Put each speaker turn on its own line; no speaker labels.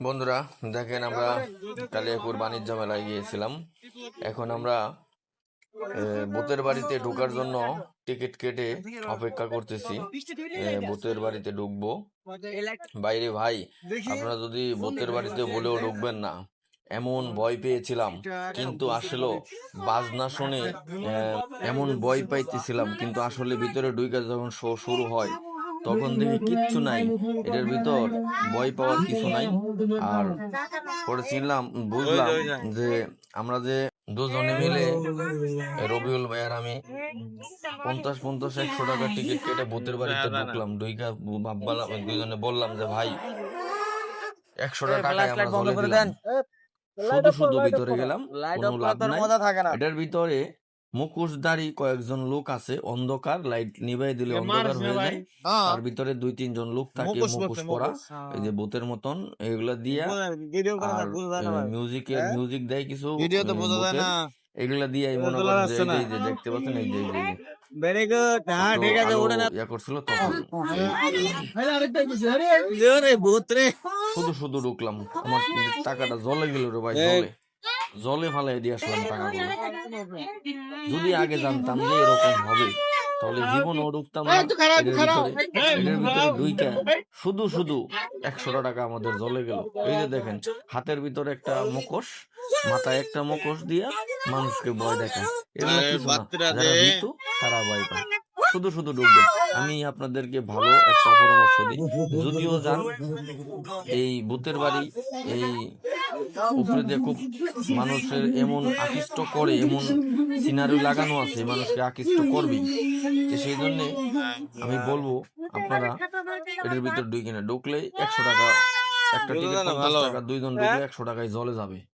বন্ধুরা দেখেন আমরা কালিয়াকুর বাণিজ্য মেলায় গিয়েছিলাম। এখন আমরা এ, ভূতের বাড়িতে ঢোকার জন্য টিকিট কেটে অপেক্ষা করতেছি। এ, ভূতের বাড়িতে ঢুকবো। বাইরে ভাই আপনারা যদি ভূতের বাড়িতে বলেও ঢুকবেন না এমন ভয় পেয়েছিলাম। কিন্তু আসলে বাজনা শুনে এমন ভয় পাইতেছিলাম। কিন্তু আসলে ভিতরে ঢুকে যখন শো শুরু হয় তখন দেখি কিচ্ছু নাই। এটার ভিতর ভয় পাওয়ার কিছু নাই। আর পরে চিনলাম বুঝলাম যে আমরা যে দুজনে মিলে রবিউল ভাই আর আমি পঞ্চাশ পঞ্চাশ একশো টাকার টিকিট কেটে ভূতের বাড়িতে ঢুকলাম। দুইটা ভাবলাম দুইজনে বললাম যে ভাই একশো টাকায় আমরা চলে দিলাম। শুধু শুধু ভিতরে গেলাম কোনো লাভ নাই। এটার ভিতরে মুখোশধারী কয়েকজন লোক আছে অন্ধকার লাইট নিভাই দিলে অন্ধকার হয়ে যায়। তার ভিতরে দুই তিনজন লোক থাকে
মুখোশ
পরা। এই যে ভূতের মতন এগুলা দিয়া
ভিডিও করে বুঝা যায়। না ভাই।
মিউজিকের
হ্যাঁ?
মিউজিক দেয় কিছু
ভিডিও তো বোঝা যায় না।
এগুলা দিয়ে এই মনে করেন যে এই যে-। দেখতে পাচ্ছেন এই যে এই যে-
ভেরি গুড হ্যাঁ ঠিক আছে ওটা না।
ইয়া করছিল তখন।
রে ভূত রে।
শুধু শুধু ঢুকলাম। আমার টাকাটা জলে গেল রে ভাই জলে জলে ফালাই দিয়ে আসলাম টাকাগুলো যদি আগে জানতাম যে এরকম হবে তাহলে ঢুকতাম ভিতরে এটার ভিতরে দুইটা শুধু শুধু একশোটা টাকা আমাদের জলে গেল। এই যে দেখেন হাতের ভিতরে একটা মুখোশ মাথায় একটা মুখোশ দিয়া মানুষকে ভয় দেখায়। এগুলো কিছু না। যারা। তারা ভয় পায়। শুধু শুধু ডুববেন আমি আপনাদেরকে ভালো একটা পরামর্শ দিই। যদিও যান এই ভূতের বাড়ি এই উপরে দিয়ে খুব মানুষের এমন আকৃষ্ট করে এমন সিনারি লাগানো আছে মানুষকে আকৃষ্ট করবেই। তো সেই জন্য আমি বলব আপনারা এটার ভিতর দুই না ঢুকলে একশো টাকা একটা টিকিট। টাকা দুইজন ঢুকলে একশো টাকায় জলে যাবে।